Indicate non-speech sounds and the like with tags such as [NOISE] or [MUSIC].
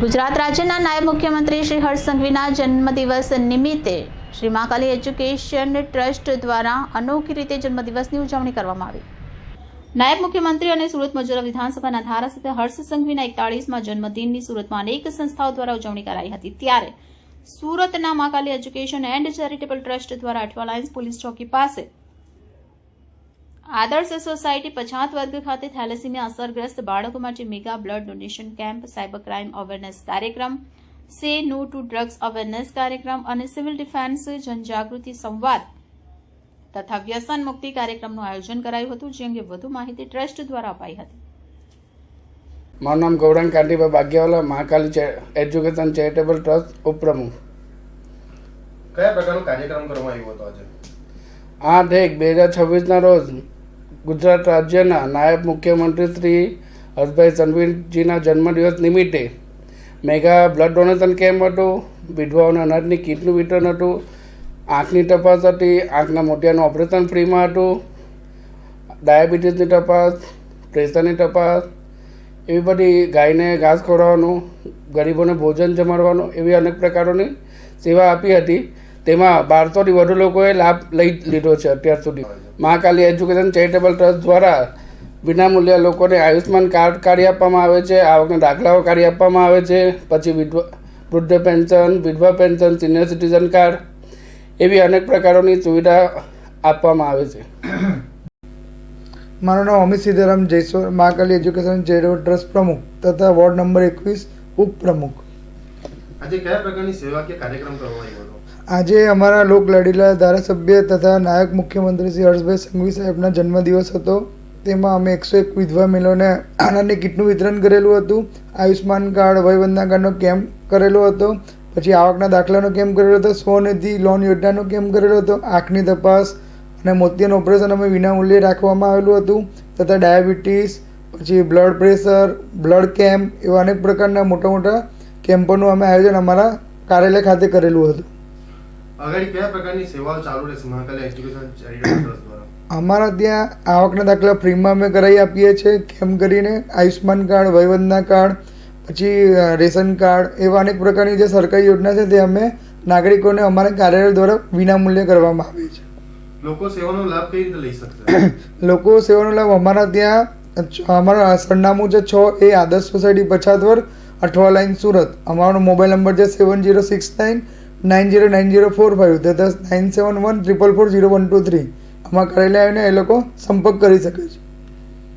ગુજરાત રાજ્યના નાયબ મુખ્યમંત્રી શ્રી હર્ષ સંઘવીના જન્મદિવસ નિમિત્તે શ્રી મહાકાલી એજ્યુકેશન ટ્રસ્ટ દ્વારા અનોખી રીતે જન્મદિવસની ઉજવણી કરવામાં આવી. નાયબ મુખ્યમંત્રી અને સુરત મજૂર વિધાનસભાના ધારાસભ્ય હર્ષ સંઘવીના એકતાળીસમાં જન્મદિનની સુરતમાં અનેક સંસ્થાઓ દ્વારા ઉજવણી કરાઈ હતી. ત્યારે સુરતના Mahakali education and charitable trust દ્વારા અઠવા લાઇન્સ પોલીસ ચોકી પાસે આદર્શ સોસાયટી પછાત વર્ગ ખાતે થેલેસીમિયા અસરગ્રસ્ત બાળકો માટે mega blood donation camp cyber crime awareness કાર્યક્રમ સે નો ટુ ડ્રગ્સ અવેરનેસ કાર્યક્રમ અને સિવિલ ડિફેન્સ જનજાગૃતિ સંવાદ તથા વ્યસન મુક્તિ કાર્યક્રમનું આયોજન કરાયું હતું જે અંગે વધુ માહિતી ટ્રસ્ટ દ્વારા અપાઈ હતી. મારું નામ ગૌરાંગ કાંતિભાઈ ભાગ્યવાલા મહાકાલી ચે- એજ્યુકેશન ચેરિટેબલ ટ્રસ્ટ ઉપપ્રમુખ. કયા પ્રકારનો કાર્યક્રમ કરવામાં આવ્યો હતો આજે? આઠ એક બે હજાર છવ્વીસના રોજ ગુજરાત રાજ્યના નાયબ મુખ્યમંત્રી શ્રી હર્ષભાઈ સંઘવીજીના જન્મદિવસ નિમિત્તે મેગા બ્લડ ડોનેશન કેમ્પ હતું. વિધવાઓને અનાજની કીટનું વિતરણ હતું. આંખની તપાસ હતી. આંખના મોતિયાનું ઓપરેશન ફ્રીમાં હતું. ડાયાબિટીસની તપાસ, પ્રેશરની તપાસ, એવી બધી ગાયને ઘાસ ખવડાવવાનું, ગરીબોને ભોજન જમાડવાનું, એવી અનેક પ્રકારોની સેવા આપી હતી. તેમાં બારસોથી વધુ લોકોએ લાભ લઈ લીધો છે અત્યાર સુધી. મહાકાલી એજ્યુકેશન ચેરિટેબલ ટ્રસ્ટ દ્વારા વિનામૂલ્યે લોકોને આયુષ્માન કાર્ડ કાઢી આપવામાં આવે છે આવકના દાખલાઓ કાઢી આપવામાં આવે છે પછી વિધવા વૃદ્ધ પેન્શન વિધવા પેન્શન સિનિયર સિટીઝન કાર્ડ એવી અનેક પ્રકારોની સુવિધા આપવામાં આવે છે. મારું નામ Amit Sitaram Jaiswar Mahakali education charitable trust પ્રમુખ તથા વોર્ડ નંબર એકવીસ ઉપપ્રમુખ. આજે કયા પ્રકારની સેવાકીય કાર્યક્રમ કરવામાં આવ્યો હતો? આજે અમારા લોક લાડીલા ધારાસભ્ય તથા નાયક મુખ્યમંત્રી શ્રી હર્ષભાઈ સંઘવી સાહેબના જન્મદિવસ હતો. તેમાં અમે એકસો એક વિધવા મિલોને આનંદની કીટનું વિતરણ કરેલું હતું. આયુષ્માન કાર્ડ, વયવંદના કાર્ડનો કેમ્પ કરેલો હતો. પછી આવકના દાખલાનો કેમ્પ કરેલો હતો. સ્વનિધિ લોન યોજનાનો કેમ્પ કરેલો હતો. આંખની તપાસ અને મોતિયાનું ઓપરેશન અમે વિનામૂલ્યે રાખવામાં આવેલું હતું. તથા ડાયાબિટીસ, પછી બ્લડ પ્રેશર, બ્લડ કેમ્પ એવા અનેક પ્રકારના મોટા મોટા કેમ્પોનું અમે આયોજન અમારા કાર્યાલય ખાતે કરેલું હતું. આગળ કયા પ્રકારની સેવાઓ ચાલુ રહેશે? મહાકાલી એજ્યુકેશન ચેરિટેબલ ટ્રસ્ટ દ્વારા. અમારા ત્યાં આવકના દાખલા ફ્રીમાં અમે કરાવી આપીએ છીએ કેમ કરીને આયુષ્માન કાર્ડ વયવંદના કાર્ડ પછી રેશન કાર્ડ એવા અનેક પ્રકારની જે સરકારી યોજના છે તે અમે નાગરિકોને અમારા કાર્યાલય દ્વારા વિનામૂલ્યે કરવામાં આવે છે. લોકો સેવાનો લાભ કઈ રીતે લઈ શકશે? [COUGHS] લોકો સેવાનો લાભ અમારા ત્યાં અમારા સરનામું છે છ એ આદર્શ સોસાયટી પછાત વર્ગ અઠવા લાઈન સુરત. અમારો મોબાઈલ નંબર છે seven zero six nine nine zero nine zero four five તથા nine seven one triple four zero one two three આમાં કાર્યાલય આવીને એ લોકો સંપર્ક કરી શકે છે.